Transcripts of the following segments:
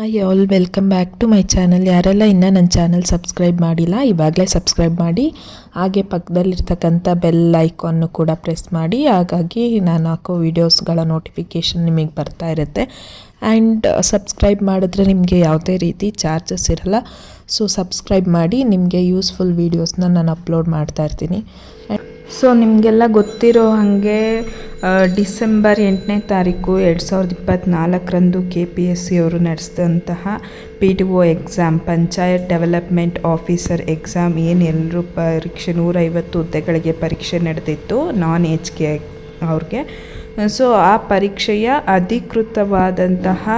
Hi all welcome back to my channel ಯಾರೆಲ್ಲ ಇನ್ನೂ ನನ್ನ ಚಾನಲ್ ಸಬ್ಸ್ಕ್ರೈಬ್ ಮಾಡಿಲ್ಲ, ಇವಾಗಲೇ ಸಬ್ಸ್ಕ್ರೈಬ್ ಮಾಡಿ. ಹಾಗೆ ಪಕ್ಕದಲ್ಲಿರ್ತಕ್ಕಂಥ ಬೆಲ್ ಐಕಾನ್ನು ಕೂಡ ಪ್ರೆಸ್ ಮಾಡಿ. ಹಾಗಾಗಿ ನಾನು ಹಾಕೋ ವೀಡಿಯೋಸ್ಗಳ ನೋಟಿಫಿಕೇಷನ್ ನಿಮಗೆ ಬರ್ತಾ ಇರುತ್ತೆ. ಆ್ಯಂಡ್ ಸಬ್ಸ್ಕ್ರೈಬ್ ಮಾಡಿದ್ರೆ ನಿಮಗೆ ಯಾವುದೇ ರೀತಿ ಚಾರ್ಜಸ್ ಇರಲ್ಲ. ಸೊ ಸಬ್ಸ್ಕ್ರೈಬ್ ಮಾಡಿ, ನಿಮಗೆ ಯೂಸ್ಫುಲ್ ವೀಡಿಯೋಸ್ನ ನಾನು ಅಪ್ಲೋಡ್ ಮಾಡ್ತಾ ಇರ್ತೀನಿ. ಸೊ ನಿಮಗೆಲ್ಲ ಗೊತ್ತಿರೋ ಹಾಗೆ ಡಿಸೆಂಬರ್ ಎಂಟನೇ ತಾರೀಕು ಎರಡು ಸಾವಿರದ ಇಪ್ಪತ್ತ್ನಾಲ್ಕರಂದು ಕೆ ಪಿ ಎಸ್ ಸಿ ಅವರು ನಡೆಸಿದಂತಹ P D O exam panchayat development officer exam ಏನು ಎಲ್ಲರೂ ಪರೀಕ್ಷೆ ನೂರೈವತ್ತು ಹುದ್ದೆಗಳಿಗೆ ಪರೀಕ್ಷೆ ನಡೆದಿತ್ತು, ನಾನ್ ಎಚ್ ಕೆ ಅವ್ರಿಗೆ. ಸೊ ಆ ಪರೀಕ್ಷೆಯ ಅಧಿಕೃತವಾದಂತಹ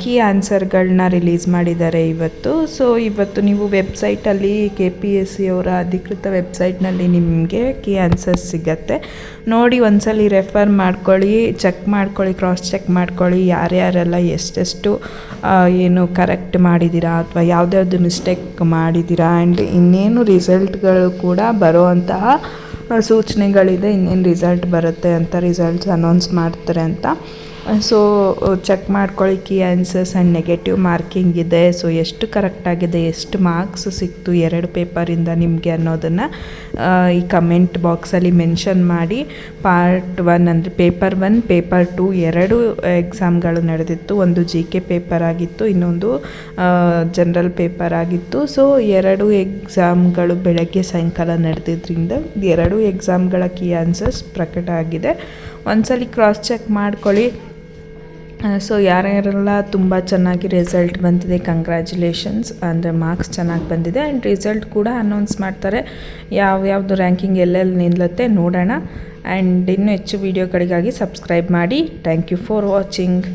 ಕೀ ಆನ್ಸರ್ಗಳನ್ನ ರಿಲೀಸ್ ಮಾಡಿದ್ದಾರೆ ಇವತ್ತು. ಸೊ ಇವತ್ತು ನೀವು ವೆಬ್ಸೈಟಲ್ಲಿ ಕೆ ಪಿ ಎಸ್ ಸಿ ಅವರ ಅಧಿಕೃತ ವೆಬ್ಸೈಟ್ನಲ್ಲಿ ನಿಮಗೆ ಕೀ ಆನ್ಸರ್ಸ್ ಸಿಗತ್ತೆ. ನೋಡಿ, ಒಂದ್ಸಲಿ ರೆಫರ್ ಮಾಡ್ಕೊಳ್ಳಿ ಚೆಕ್ ಮಾಡ್ಕೊಳ್ಳಿ ಕ್ರಾಸ್ ಚೆಕ್ ಮಾಡ್ಕೊಳ್ಳಿ, ಯಾರ್ಯಾರೆಲ್ಲ ಎಷ್ಟೆಷ್ಟು ಏನು ಕರೆಕ್ಟ್ ಮಾಡಿದ್ದೀರಾ ಅಥವಾ ಯಾವುದ್ಯಾವ್ದು ಮಿಸ್ಟೇಕ್ ಮಾಡಿದ್ದೀರಾ ಆ್ಯಂಡ್ ಇನ್ನೇನು ರಿಸಲ್ಟ್ಗಳು ಕೂಡ ಬರುವಂತಹ ಸೂಚನೆಗಳಿದೆ ಇನ್ನೇನು ರಿಸಲ್ಟ್ ಬರುತ್ತೆ ಅಂತ ರಿಸಲ್ಟ್ಸ್ ಅನೌನ್ಸ್ ಮಾಡ್ತಾರೆ ಅಂತ. ಸೊ ಚೆಕ್ ಮಾಡ್ಕೊಳ್ಳಿ key answers and negative marking ಇದೆ. ಸೊ ಎಷ್ಟು ಕರೆಕ್ಟಾಗಿದೆ ಎಷ್ಟು ಮಾರ್ಕ್ಸ್ ಸಿಕ್ತು ಎರಡು ಪೇಪರಿಂದ ನಿಮಗೆ ಅನ್ನೋದನ್ನು ಈ ಕಮೆಂಟ್ ಬಾಕ್ಸಲ್ಲಿ ಮೆನ್ಷನ್ ಮಾಡಿ. ಪಾರ್ಟ್ ಒನ್ ಅಂದರೆ ಪೇಪರ್ ಒನ್ ಪೇಪರ್ ಟು ಎರಡು ಎಕ್ಸಾಮ್ಗಳು ನಡೆದಿತ್ತು. ಒಂದು ಜಿ ಕೆ ಪೇಪರ್ ಆಗಿತ್ತು, ಇನ್ನೊಂದು ಜನರಲ್ ಪೇಪರ್ ಆಗಿತ್ತು. ಸೊ ಎರಡು ಎಕ್ಸಾಮ್ಗಳು ಬೆಳಗ್ಗೆ ಸಾಯಂಕಾಲ ನಡೆದಿದ್ದರಿಂದ ಎರಡು ಎಕ್ಸಾಮ್ಗಳ ಕೀ ಆನ್ಸರ್ಸ್ ಪ್ರಕಟ ಆಗಿದೆ. ಒಂದ್ಸಲಿ ಕ್ರಾಸ್ ಚೆಕ್ ಮಾಡ್ಕೊಳ್ಳಿ ಸೊ ಯಾರ್ಯಾರೆಲ್ಲ ತುಂಬ ಚೆನ್ನಾಗಿ ರಿಸಲ್ಟ್ ಬಂದಿದೆ ಕಂಗ್ರ್ಯಾಚುಲೇಷನ್ಸ್ ಅಂದರೆ ಮಾರ್ಕ್ಸ್ ಚೆನ್ನಾಗಿ ಬಂದಿದೆ ಆ್ಯಂಡ್ ರಿಸಲ್ಟ್ ಕೂಡ ಅನೌನ್ಸ್ ಮಾಡ್ತಾರೆ. ಯಾವ ಯಾವುದು ರ್ಯಾಂಕಿಂಗ್ ಎಲ್ಲೆಲ್ಲಿ ನಿಲ್ಲುತ್ತೆ ನೋಡೋಣ. ಆ್ಯಂಡ್ ಇನ್ನೂ ಹೆಚ್ಚು ವೀಡಿಯೋಗಳಿಗಾಗಿ ಸಬ್ಸ್ಕ್ರೈಬ್ ಮಾಡಿ. Thank you for watching